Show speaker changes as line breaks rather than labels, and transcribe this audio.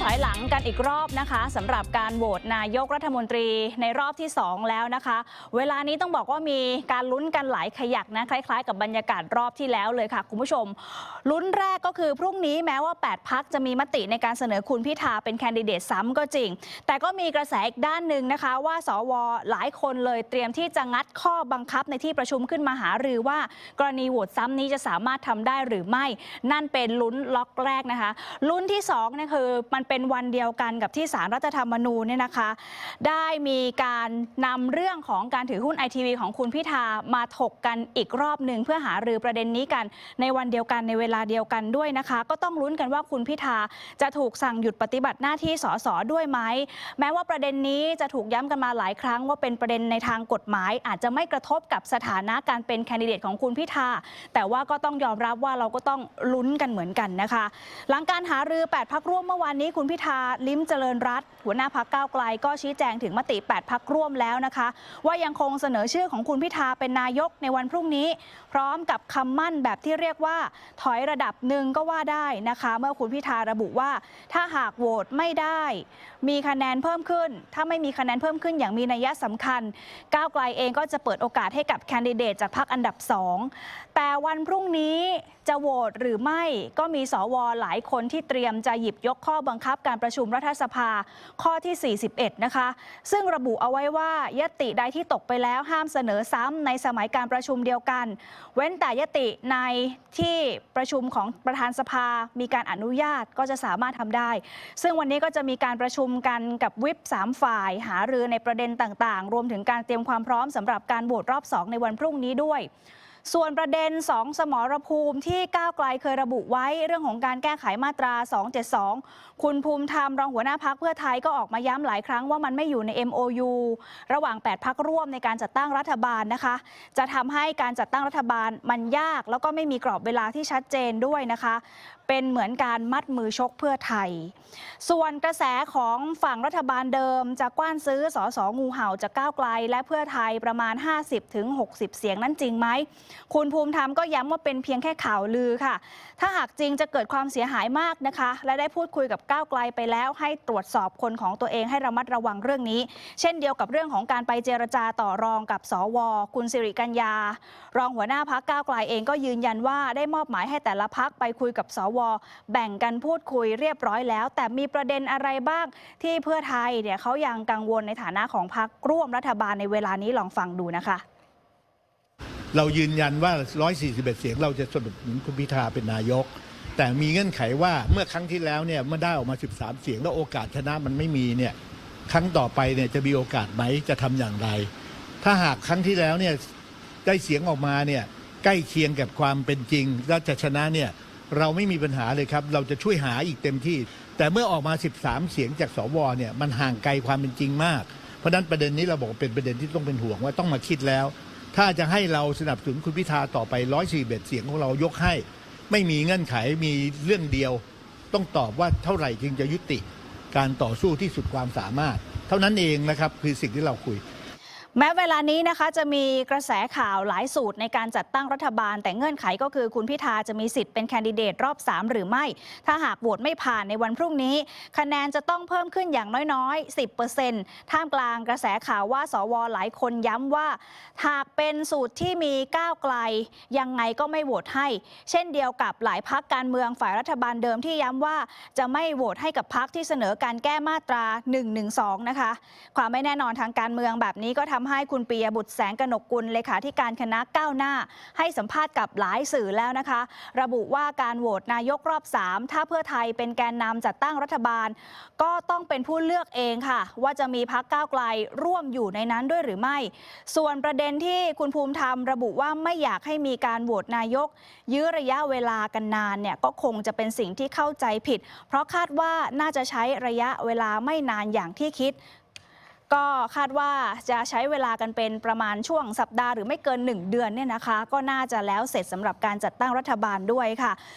ถอยหลังกันอีกรอบนะคะสำหรับการโหวตนายกรัฐมนตรีในรอบที่ 2 แล้วนะคะ เวลานี้ต้องบอกว่ามีการลุ้นกันหลายขยักนะคล้าย ๆ กับบรรยากาศรอบที่แล้วเลยค่ะ คุณผู้ชม ลุ้นแรกก็คือพรุ่งนี้แม้ว่า 8 พักจะมีมติในการเสนอคุณพิธาเป็นแคนดิเดตซ้ำก็จริง แต่ก็มีกระแสอีกด้านหนึ่งนะคะ ว่าสวหลายคนเลยเตรียมที่จะงัดข้อบังคับในที่ประชุมขึ้นมาหารือว่า กรณีโหวตซ้ำนี้จะสามารถทำได้หรือไม่ นั่นเป็นลุ้นล็อกแรกนะคะ ลุ้นที่2นี่คือมันเป็นวันเดียวกันกับที่สารรัฐธรรมนูญเนี่ยนะคะ ได้มีการนำเรื่องของการถือหุ้นไอทีวีของคุณพิธามาถกกันอีกรอบหนึ่งเพื่อหารือประเด็นนี้กัน ในวันเดียวกันในเวลาเดียวกันด้วยนะคะ ก็ต้องลุ้นกันว่าคุณพิธาจะถูกสั่งหยุดปฏิบัติหน้าที่สสด้วยไหมแม้ว่าประเด็นนี้จะถูกย้ำกันมาหลายครั้งว่าเป็นประเด็นในทางกฎหมาย อาจจะไม่กระทบกับสถานะการเป็นแคนดิเดตของคุณพิธาแต่ว่าก็ต้องยอมรับว่าเราก็ต้องลุ้นกันเหมือนกันนะคะ หลังการหารือ 8 พักร่วมเมื่อวานนี้คุณพิธาลิ้มเจริญรัตหัวหน้าพักก้าวไกล ก็ชี้แจงถึงมติ 8 พักร่วมแล้วนะคะ ว่ายังคงเสนอชื่อของคุณพิธาเป็นนายกในวันพรุ่งนี้ พร้อมกับคำมั่นแบบที่เรียกว่า ถอยระดับหนึ่งก็ว่าได้นะคะ เมื่อคุณพิธาระบุว่า ถ้าหากโหวตไม่ได้ มีคะแนนเพิ่มขึ้น ถ้าไม่มีคะแนนเพิ่มขึ้นอย่างมีนัยสำคัญ ก้าวไกลเองก็จะเปิดโอกาสให้กับแคนดิเดตจากพรรคอันดับสองแต่วันพรุ่งนี้จะโหวตหรือไม่ก็มีสวหลายคนที่เตรียมจะหยิบยกข้อบังบังคับการประชุมรัฐสภาข้อที่ 41 นะคะ ซึ่งระบุเอาไว้ว่ายติใดที่ตกไปแล้วห้ามเสนอซ้ำในสมัยการประชุมเดียวกัน เว้นแต่ยติในที่ประชุมของประธานสภามีการอนุญาตก็จะสามารถทำได้ ซึ่งวันนี้ก็จะมีการประชุมกันกับวิป3ฝ่ายหารือในประเด็นต่างๆ รวมถึงการเตรียมความพร้อมสำหรับการโหวตรอบ 2 ในวันพรุ่งนี้ด้วย ส่วนประเด็น 2 สมรภูมิที่ก้าวไกลเคยระบุไว้เรื่องของการแก้ไขมาตรา 272 คุณภูมิธรรมรองหัวหน้าพักเพื่อไทยก็ออกมาย้ำหลายครั้งว่ามันไม่อยู่ใน MOU ระหว่าง 8 พักร่วมในการจัดตั้งรัฐบาลนะคะ จะทำให้การจัดตั้งรัฐบาลมันยาก แล้วก็ไม่มีกรอบเวลาที่ชัดเจนด้วยนะคะ เป็นเหมือนการมัดมือชกเพื่อไทย ส่วนกระแสของฝั่งรัฐบาลเดิมจะกว้านซื้อสอสองูเห่าจากก้าวไกล และเพื่อไทยประมาณ 50-60 เสียงนั้นจริงไหม คุณภูมิธรรมก็ย้ำว่าเป็นเพียงแค่ข่าวลือค่ะ ถ้าหากจริงจะเกิดความเสียหายมากนะคะ และได้พูดคุยกับก้าวไกลไปแล้วให้ตรวจสอบคนของตัวเองให้ระมัดระวังเรื่องนี้ เช่นเดียวกับเรื่องของการไปเจรจาต่อรองกับสว คุณสิริกัญญา รองหัวหน้าพักก้าวไกลเองก็ยืนยันว่าได้มอบหมายให้แต่ละพักไปคุยกับสวแบ่งกันพูดคุยเรียบร้อยแล้ว แต่มีประเด็นอะไรบ้างที่เพื่อไทยเนี่ยเขายังกังวลในฐานะของพักร่วมรัฐบาลในเวลานี้ลองฟังดูนะคะ
เรายืนยันว่า 141 เสียงเราจะสนับสนุนคุณพิธาเป็นนายก แต่มีเงื่อนไขว่าเมื่อครั้งที่แล้วเนี่ยเมื่อได้ออกมา 13 เสียงแล้วโอกาสชนะมันไม่มีเนี่ยครั้งต่อไปเนี่ยจะมีโอกาสไหมจะทำอย่างไร ถ้าหากครั้งที่แล้วเนี่ยได้เสียงออกมาเนี่ยใกล้เคียงกับความเป็นจริง แล้วจะชนะเนี่ย เราไม่มีปัญหาเลยครับ เราจะช่วยหาอีกเต็มที่ แต่เมื่อออกมา 13 เสียงจากสวเนี่ยมันห่างไกลความเป็นจริงมาก เพราะนั้นประเด็นนี้เราบอกเป็นประเด็นที่ต้องเป็นห่วงว่าต้องมาคิดแล้ว ถ้าจะให้เราสนับสนุนคุณพิธาต่อไป141เสียงของเรายกให้ ไม่มีเงื่อนไขมีเรื่องเดียว ต้องตอบว่าเท่าไหร่จึงจะยุติ การต่อสู้ที่สุดความสามารถ เท่านั้นเองนะครับคือสิ่งที่เราคุย
แม้เวลานี้นะคะจะมีกระแสข่าวหลายสูตรในการจัดตั้งรัฐบาล แต่เงื่อนไขก็คือคุณพิธาจะมีสิทธิ์เป็นแคนดิเดตรอบ 3 หรือไม่ ถ้าหากโหวตไม่ผ่านในวันพรุ่งนี้ คะแนนจะต้องเพิ่มขึ้นอย่างน้อยๆ 10%ท่ามกลางกระแสข่าวว่าสวหลายคนย้ำว่า หากเป็นสูตรที่มีก้าวไกล ยังไงก็ไม่โหวตให้ เช่นเดียวกับหลายพักการเมืองฝ่ายรัฐบาลเดิมที่ย้ำว่าจะไม่โหวตให้กับพักที่เสนอการแก้มาตรา112นะคะความไม่แน่นอนทางการเมืองแบบนี้ก็ทำให้คุณปียบุตรแสงกนกกุลเลขาธิการคณะก้าวหน้า ให้สัมภาษณ์กับหลายสื่อแล้วนะคะ ระบุว่าการโหวตนายกรอบ 3 ถ้าเพื่อไทยเป็นแกนนำจัดตั้งรัฐบาล ก็ต้องเป็นผู้เลือกเองค่ะ ว่าจะมีพักก้าวไกลร่วมอยู่ในนั้นด้วยหรือไม่ ส่วนประเด็นที่คุณภูมิธรรมระบุว่าไม่อยากให้มีการโหวตนายก ยื้อระยะเวลากันนานเนี่ยก็คงจะเป็นสิ่งที่เข้าใจผิด เพราะคาดว่าน่าจะใช้ระยะเวลาไม่นานอย่างที่คิด ก็คาดว่าจะใช้เวลากันเป็นประมาณช่วงสัปดาห์หรือไม่เกิน 1 เดือนเนี่ยนะคะ ก็น่าจะแล้วเสร็จสำหรับการจัดตั้งรัฐบาลด้วยค่ะ